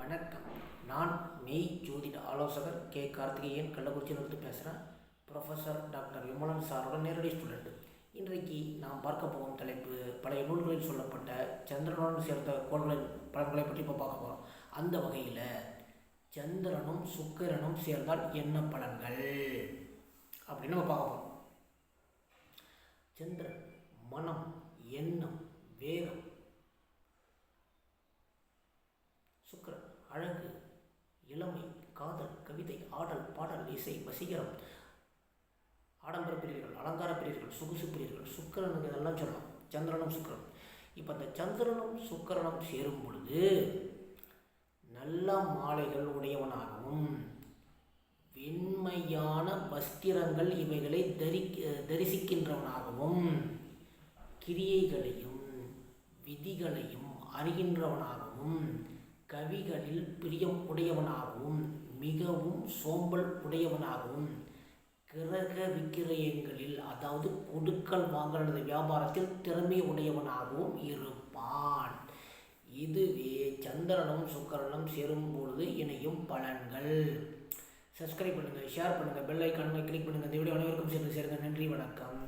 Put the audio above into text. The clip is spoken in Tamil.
வணக்கம். நான் மெய் ஜோதிட ஆலோசகர் கே. கார்த்திகேயன். கள்ளக்குறிச்சியிலிருந்து பேசுகிறேன் ப்ரொஃபஸர் டாக்டர் விமலன் சாரோட நேரடி ஸ்டூடெண்ட் இன்றைக்கு நாம் பார்க்க போகும் தலைப்பு பழைய நூல்களில் சொல்லப்பட்ட சந்திரனுடன் சேர்ந்த கோள்களின் பலன்களை பற்றி இப்போ பார்க்க போகிறோம் அந்த வகையில் சந்திரனும் சுக்கிரனும் சேர்ந்தால் என்ன பலன்கள்? அப்படின்னு நம்ம பார்க்க போகிறோம் சந்திரன் மனம் எண்ணம் வேகம். சுக்கரன் அழகு இளமை காதல் கவிதை ஆடல் பாடல் இசை வசீகரம் ஆடம்பர பிரியர்கள் அலங்கார பிரியர்கள் சொகுசு பிரியர்கள் சுக்கிரனுக்கு இதெல்லாம் சொல்லலாம் சந்திரனும் சுக்கரன் இப்போ இந்த சந்திரனும் சுக்கரனும் சேரும் பொழுது நல்ல மாலைகள் உடையவனாகவும் வெண்மையான வஸ்திரங்கள் இவைகளை தரி தரிசிக்கின்றவனாகவும் கிரியைகளையும் விதிகளையும் அறிகின்றவனாகவும் கவிகளில் பிரியம் உடையவனாகவும் மிகவும் சோம்பல் உடையவனாகவும் கிரக விக்கிரயங்களில் அதாவது கொடுக்கல் வாங்கல் வியாபாரத்தில் திறமை உடையவனாகவும் இருப்பான். இதுவே சந்திரனும் சுக்கரனும் சேரும் பொழுது இணையும் பலன்கள். சப்ஸ்கிரைப் பண்ணுங்கள் ஷேர் பண்ணுங்கள் பெல் ஐக்கானை கிளிக் பண்ணுங்கள் இந்த வீடியோ அனைவருக்கும் சேர்ந்து சேருங்க நன்றி வணக்கம்.